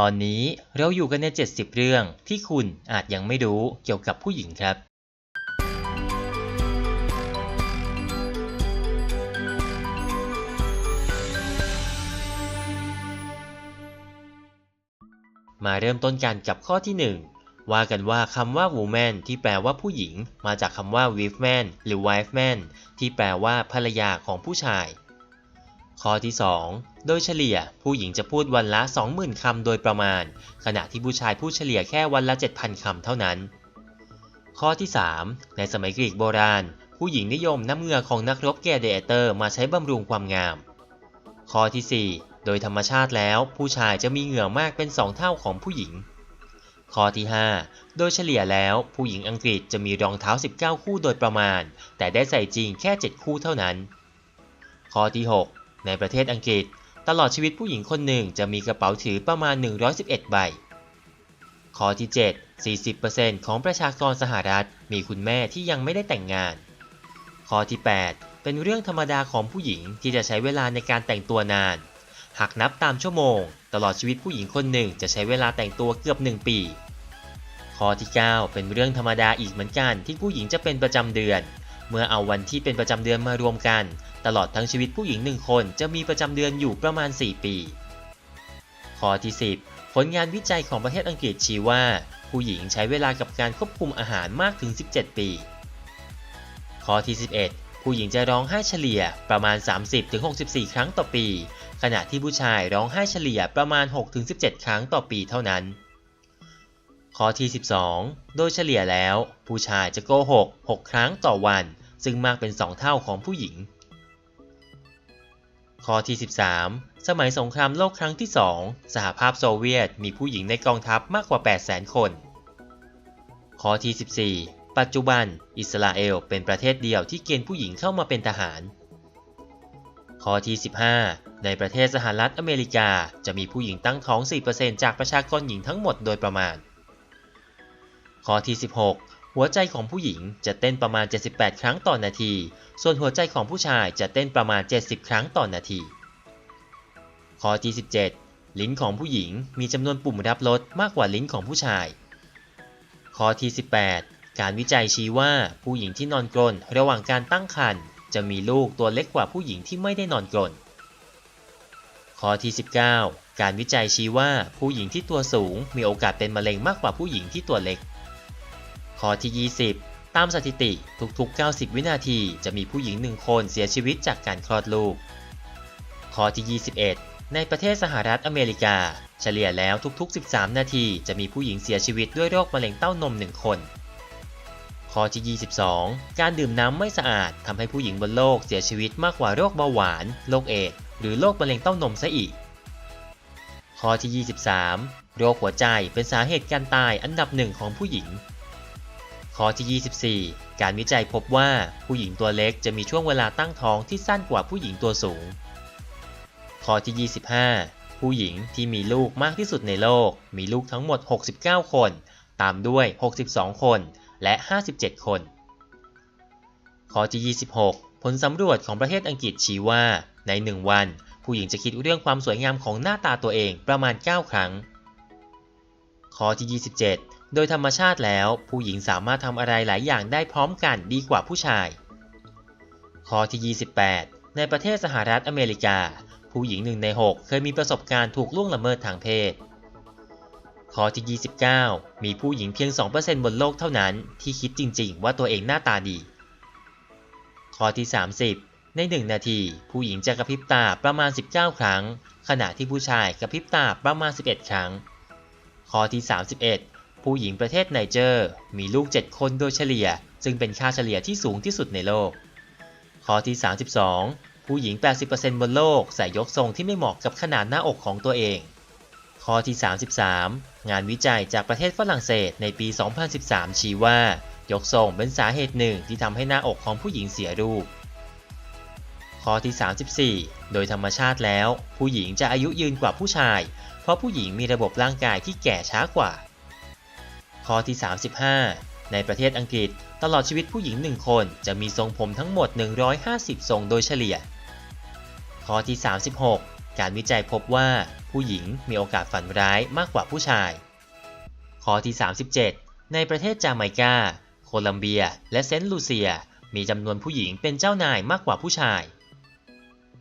ตอนนี้เราอยู่กันใน 70 เรื่องที่คุณอาจยังไม่รู้เกี่ยวกับผู้หญิงครับ มาเริ่มต้นกันกับข้อที่ 1 ว่ากันว่าคำว่า woman ที่แปลว่าผู้หญิง มาจากคำว่า wife-man หรือ wife-man ที่แปลว่าภรรยาของผู้ชาย ข้อที่ 2 โดยเฉลี่ยผู้หญิงจะพูดวันละ 20,000 คำโดยประมาณ ขณะที่ผู้ชายพูดเฉลี่ยแค่วันละ 7,000 คำเท่านั้น ข้อที่ 3 ในสมัยกรีกโบราณ ผู้หญิงนิยมน้ำเหงื่อของนักรบแกเดเตอร์มาใช้บำรุงความงาม ข้อที่ 4 โดยธรรมชาติแล้วผู้ชายจะมีเหงื่อมากเป็น 2 เท่าของผู้หญิง ข้อที่ 5 โดยเฉลี่ยแล้วผู้หญิงอังกฤษจะมีรองเท้า 19 คู่โดยประมาณ แต่ได้ใส่จริงแค่ 7 คู่เท่านั้น ข้อที่ 6 ในประเทศอังกฤษ ตลอดชีวิตผู้หญิงคนหนึ่งจะมีกระเป๋าถือประมาณ 111 ใบ ข้อที่ 7 40%ของประชากรสหรัฐมีคุณแม่ที่ยังไม่ได้แต่งงาน ข้อที่ 8 เป็นเรื่องธรรมดาของผู้หญิงที่จะใช้เวลาในการแต่งตัวนาน หากนับตามชั่วโมง ตลอดชีวิตผู้หญิงคนหนึ่งจะใช้เวลาแต่งตัวเกือบ 1 ปีข้อที่ 9 เป็นเรื่องธรรมดาอีกเหมือนกันที่ผู้หญิงจะเป็นประจำเดือน เมื่อเอาวันที่เป็นประจำเดือนมารวมกัน ตลอดทั้งชีวิตผู้หญิงหนึ่งคนจะมีประจำเดือนอยู่ประมาณ 4 ปี ข้อที่ 10 ผลงานวิจัยของประเทศอังกฤษชี้ว่า ผู้หญิงใช้เวลากับการควบคุมอาหารมากถึง 17 ปี ข้อที่ 11 ผู้หญิงจะร้องไห้เฉลี่ยประมาณ 30-64 ครั้งต่อปี ขณะที่ผู้ชายร้องไห้เฉลี่ยประมาณ 6-17 ครั้งต่อปีเท่านั้นข้อที่ 12 โดยเฉลี่ยแล้ว ผู้ชายจะโกหก 6 ครั้งต่อวัน ซึ่งมากเป็น 2 เท่าของผู้หญิง ข้อที่ 13 สมัยสงครามโลกครั้งที่ 2 สหภาพโซเวียตมีผู้หญิงในกองทัพมากกว่า 800,000 คน ข้อที่ 14 ปัจจุบัน อิสราเอลเป็นประเทศเดียวที่เกณฑ์ผู้หญิงเข้ามาเป็นทหาร ข้อที่ 15 ในประเทศสหรัฐอเมริกาจะมีผู้หญิงตั้งท้อง 4%จากประชากรหญิงทั้งหมดโดยประมาณ ข้อที่ 16 หัวใจของผู้หญิงจะเต้นประมาณ 78 ครั้งต่อนาที ส่วนหัวใจของผู้ชายจะเต้นประมาณ 70 ครั้งต่อนาที ข้อที่17 ลิ้นของผู้หญิงมีจำนวนปุ่มรับรสมากกว่าลิ้นของผู้ชาย ข้อที่18 การวิจัยชี้ว่าผู้หญิงที่นอนกรนระหว่างการตั้งครรภ์จะมีลูกตัวเล็กกว่าผู้หญิงที่ไม่ได้นอนกรนข้อที่ 19 การวิจัยชี้ว่าผู้หญิงที่ตัวสูงมีโอกาสเป็นมะเร็งมากกว่าผู้หญิงที่ตัวเล็ก ข้อที่ 20 ตามสถิติทุกๆ 90 วินาทีจะมีผู้หญิงหนึ่งคนเสียชีวิตจากการคลอดลูก ข้อที่ 21 ในประเทศสหรัฐอเมริกา เฉลี่ยแล้วทุกๆ 13 นาทีจะมีผู้หญิงเสียชีวิตด้วยโรคมะเร็งเต้านมหนึ่งคน ข้อที่ 22 การดื่มน้ำไม่สะอาดทำให้ผู้หญิงบนโลกเสียชีวิตมากกว่าโรคเบาหวาน โรคเอดส์หรือโรคมะเร็งเต้านมซะอีก ข้อที่ 23 โรคหัวใจเป็นสาเหตุการตายอันดับหนึ่งของผู้หญิง ข้อที่ 24 การวิจัยพบว่าผู้หญิงตัวเล็กจะมีช่วงเวลาตั้งท้องที่สั้นกว่าผู้หญิงตัวสูง ข้อที่ 25 ผู้หญิงที่มีลูกมากที่สุดในโลก มีลูกทั้งหมด 69 คน ตามด้วย 62 คนและ 57 คน ข้อที่ 26 ผลสำรวจของประเทศอังกฤษชี้ว่า ใน 1 วัน ผู้หญิงจะคิดเรื่องความสวยงามของหน้าตาตัวเองประมาณ 9 ครั้ง ข้อที่ 27 โดยธรรมชาติแล้ว ผู้หญิงสามารถทำอะไรหลายอย่างได้พร้อมกันดีกว่าผู้ชาย ข้อที่ 28 ในประเทศสหรัฐอเมริกา ผู้หญิงหนึ่งใน 6 เคยมีประสบการณ์ถูกล่วงละเมิดทางเพศ ข้อที่ 29 มีผู้หญิงเพียง 2%บนโลกเท่านั้นที่คิดจริงๆ ว่าตัวเองหน้าตาดี ข้อที่ 30 ใน 1 นาที ผู้หญิงจะกระพริบตาประมาณ 19 ครั้ง ขณะที่ผู้ชายกระพริบตาประมาณ 11 ครั้ง ข้อที่ 31 ผู้หญิงประเทศไนเจอร์มีลูก 7 คนโดยเฉลี่ย ซึ่งเป็นค่าเฉลี่ยที่สูงที่สุดในโลก ข้อที่ 32 ผู้หญิง 80%บนโลกใส่ยกทรงที่ไม่เหมาะกับขนาดหน้าอกของตัวเอง ข้อที่ 33 งานวิจัยจากประเทศฝรั่งเศสในปี 2013 ชี้ว่า ยกทรงเป็นสาเหตุหนึ่งที่ทำให้หน้าอกของผู้หญิงเสียรูป ข้อที่ 34 โดยธรรมชาติแล้ว ผู้หญิงจะอายุยืนกว่าผู้ชาย เพราะผู้หญิงมีระบบร่างกายที่แก่ช้ากว่า ข้อที่ 35 ในประเทศอังกฤษ ตลอดชีวิตผู้หญิงหนึ่งคน จะมีทรงผมทั้งหมด 150 ทรงโดยเฉลี่ย ข้อที่ 36 การวิจัยพบว่าผู้หญิงมีโอกาสฝันร้ายมากกว่าผู้ชาย ข้อที่ 37 ในประเทศจาไมกา โคลัมเบีย และเซนต์ลูเซีย มีจำนวนผู้หญิงเป็นเจ้านายมากกว่าผู้ชาย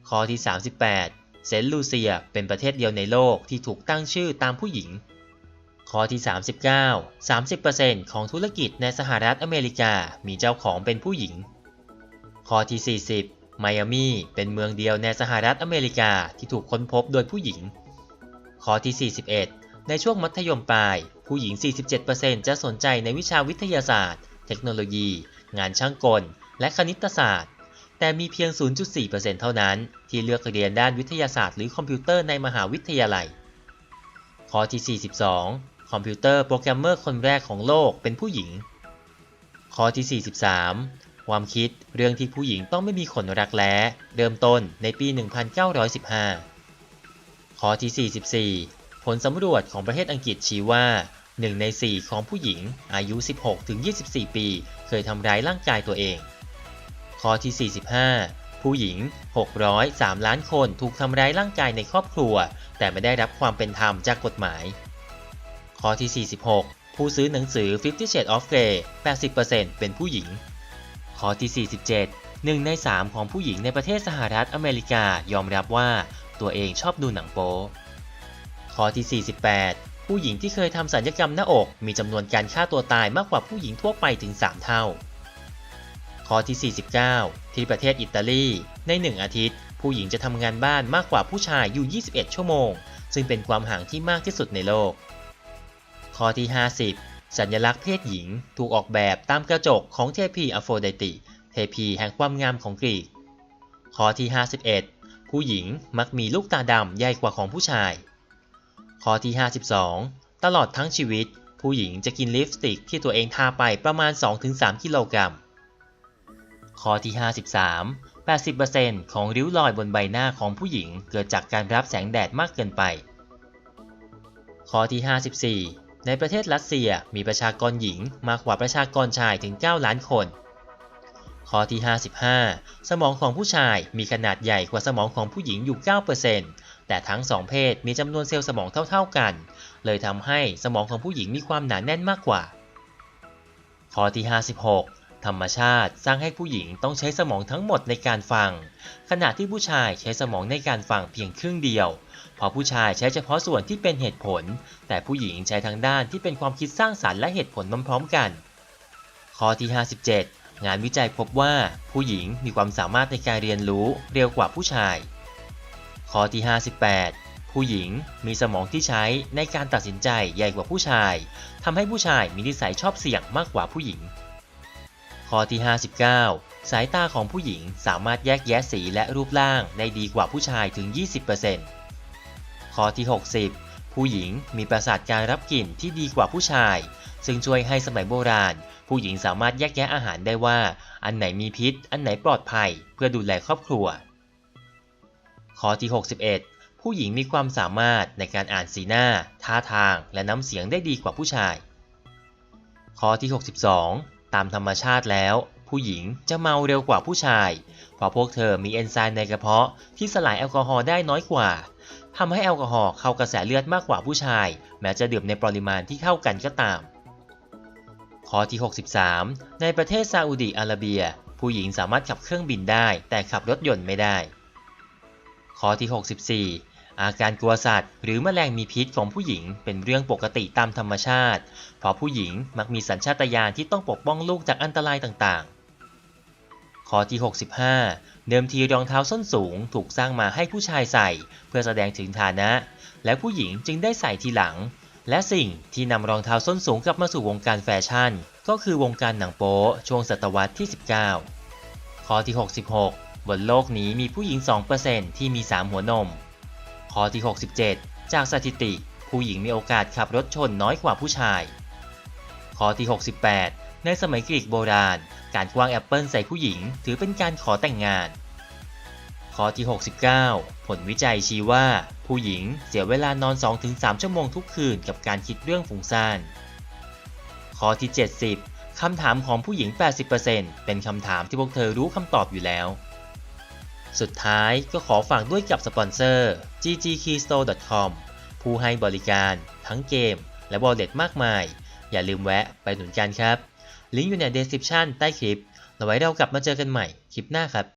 ข้อที่ 38 เซนต์ลูเซียเป็นประเทศเดียวในโลกที่ถูกตั้งชื่อตามผู้หญิง ข้อที่ 39 30%ของธุรกิจในสหรัฐอเมริกามีเจ้าของเป็นผู้หญิง ข้อที่ 40 ไมอามีเป็นเมืองเดียวในสหรัฐอเมริกาที่ถูกค้นพบโดยผู้หญิง ข้อที่ 41 ในช่วงมัธยมปลาย ผู้หญิง 47%จะสนใจในวิชาวิทยาศาสตร์ เทคโนโลยี งานช่างกล และคณิตศาสตร์ แต่มีเพียง 0.4%เท่านั้น ที่เลือกเรียนด้านวิทยาศาสตร์หรือคอมพิวเตอร์ในมหาวิทยาลัย ข้อที่ 42 คอมพิวเตอร์โปรแกรมเมอร์คนแรกของโลกเป็นผู้หญิง ข้อที่ 43 ความคิดเรื่องที่ผู้หญิงต้องไม่มีขนรักแร้เริ่มต้นในปี 1915 ข้อที่ 44 ผลสำรวจของประเทศอังกฤษชี้ว่า 1 ใน 4 ของผู้หญิงอายุ 16-24 ปี เคยทำร้ายร่างกายตัวเอง ข้อที่ 45ผู้หญิง 603 ล้านคนถูกทำร้ายร่างกายในครอบครัว แต่ไม่ได้รับความเป็นธรรมจากกฎหมาย ข้อที่ 46 ผู้ซื้อหนังสือ Fifty Shades of Grey 80%เป็นผู้หญิง ข้อที่ 47หนึ่งใน 3 ของผู้หญิงในประเทศสหรัฐอเมริกายอมรับว่าตัวเองชอบดูหนังโป๊ข้อที่ 48 ผู้หญิงที่เคยทำสัญญกรรมหน้าอก มีจำนวนการฆ่าตัวตายมากกว่าผู้หญิงทั่วไปถึง 3 เท่า ข้อที่ 49 ที่ประเทศอิตาลี ใน 1 อาทิตย์ ผู้หญิงจะทำงานบ้านมากกว่าผู้ชายอยู่ 21 ชั่วโมง ซึ่งเป็นความห่างที่มากที่สุดในโลก ข้อที่ 50 สัญลักษณ์เพศหญิงถูกออกแบบตามกระจกของเทพีอโฟไดติ เทพีแห่งความงามของกรีก ข้อที่ 51 ผู้หญิงมักมีลูกตาดำใหญ่กว่าของผู้ชาย ข้อที่ 52 ตลอดทั้งชีวิต ผู้หญิงจะกินลิปสติกที่ตัวเองทาไปประมาณ 2-3 กิโลกรัม ข้อที่ 53 80%ของริ้วรอยบนใบหน้าของผู้หญิงเกิดจากการรับแสงแดดมากเกินไป ข้อที่ 54 ในประเทศรัสเซียมีประชากรหญิงมากกว่าประชากรชายถึง 9 ล้านคน ข้อที่ 55 สมองของผู้ชายมีขนาดใหญ่กว่าสมองของผู้หญิงอยู่ 9%แต่ทั้งสองเพศมีจำนวนเซลล์สมองเท่า ๆกัน เลยทำให้สมองของผู้หญิงมีความหนาแน่นมากกว่า ข้อที่ 56 ธรรมชาติสร้างให้ผู้หญิงต้องใช้สมองทั้งหมดในการฟัง ขณะที่ผู้ชายใช้สมองในการฟังเพียงครึ่งเดียว พราะผู้ชายใช้เฉพาะส่วนที่เป็นเหตุผล แต่ผู้หญิงใช้ทั้งด้านที่เป็นความคิดสร้างสรรค์และเหตุผลพร้อมๆกัน ข้อที่ 57 งานวิจัยพบว่าผู้หญิงมีความสามารถในการเรียนรู้เร็วกว่าผู้ชาย ข้อที่ 58 ผู้หญิงมีสมองที่ใช้ในการตัดสินใจใหญ่กว่าผู้ชายทำให้ผู้ชายมีนิสัยชอบเสี่ยงมากกว่าผู้หญิง ข้อที่ 59 สายตาของผู้หญิงสามารถแยกแยะสีและรูปร่างได้ดีกว่าผู้ชายถึง 20% ข้อที่ 60 ผู้หญิงมีประสาทการรับกลิ่นที่ดีกว่าผู้ชาย ซึ่งช่วยให้สมัยโบราณ ผู้หญิงสามารถแยกแยะอาหารได้ว่า อันไหนมีพิษ อันไหนปลอดภัย เพื่อดูแลครอบครัว ข้อที่ 61 ผู้หญิงมีความสามารถในการอ่านสีหน้า ท่าทาง และน้ำเสียงได้ดีกว่าผู้ชาย ข้อที่ 62 ตามธรรมชาติแล้ว ผู้หญิงจะเมาเร็วกว่าผู้ชาย เพราะพวกเธอมีเอนไซม์ในกระเพาะที่สลายแอลกอฮอล์ได้น้อยกว่า ทำให้แอลกอฮอล์เข้ากระแสเลือดมากกว่าผู้ชาย แม้จะดื่มในปริมาณที่เท่ากันก็ตาม ข้อที่ 63 ในประเทศซาอุดิอาระเบีย ผู้หญิงสามารถขับเครื่องบินได้ แต่ขับรถยนต์ไม่ได้ ข้อที่ 64อาการกลัวสัตว์หรือแมลงมีพิษของผู้หญิงเป็นเรื่องปกติตามธรรมชาติ เพราะผู้หญิงมักมีสัญชาตญาณที่ต้องปกป้องลูกจากอันตรายต่างๆ ข้อที่65 เดิมทีรองเท้าส้นสูงถูกสร้างมาให้ผู้ชายใส่ เพื่อแสดงถึงฐานะ และผู้หญิงจึงได้ใส่ทีหลัง และสิ่งที่นำรองเท้าส้นสูงกลับมาสู่วงการแฟชั่น ก็คือวงการหนังโป๊ช่วงศตวรรษที่ 19 ข้อที่ 66 บนโลกนี้มีผู้หญิง 2%ที่มี 3 หัวนม ข้อที่ 67 จากสถิติ ผู้หญิงมีโอกาสขับรถชนน้อยกว่าผู้ชาย ข้อที่ 68 ในสมัยกรีกโบราณ การกวางแอปเปิลใส่ผู้หญิง ถือเป็นการขอแต่งงาน ข้อที่ 69 ผลวิจัยชี้ว่า ผู้หญิงเสียเวลานอน 2-3 ชั่วโมงทุกคืนกับการคิดเรื่องฟุ้งซ่านข้อที่ 70 คำถามของผู้หญิง 80%เป็นคำถามที่พวกเธอรู้คำตอบอยู่แล้ว สุดท้ายก็ขอฝากด้วยกับสปอนเซอร์ ggkeystore.com ผู้ให้บริการ ทั้งเกม และ wallet มากมาย อย่าลืมแวะไปหนุนกันครับ ลิงก์อยู่ใน description ใต้คลิปเราไว้เรากลับมาเจอกันใหม่คลิปหน้าครับ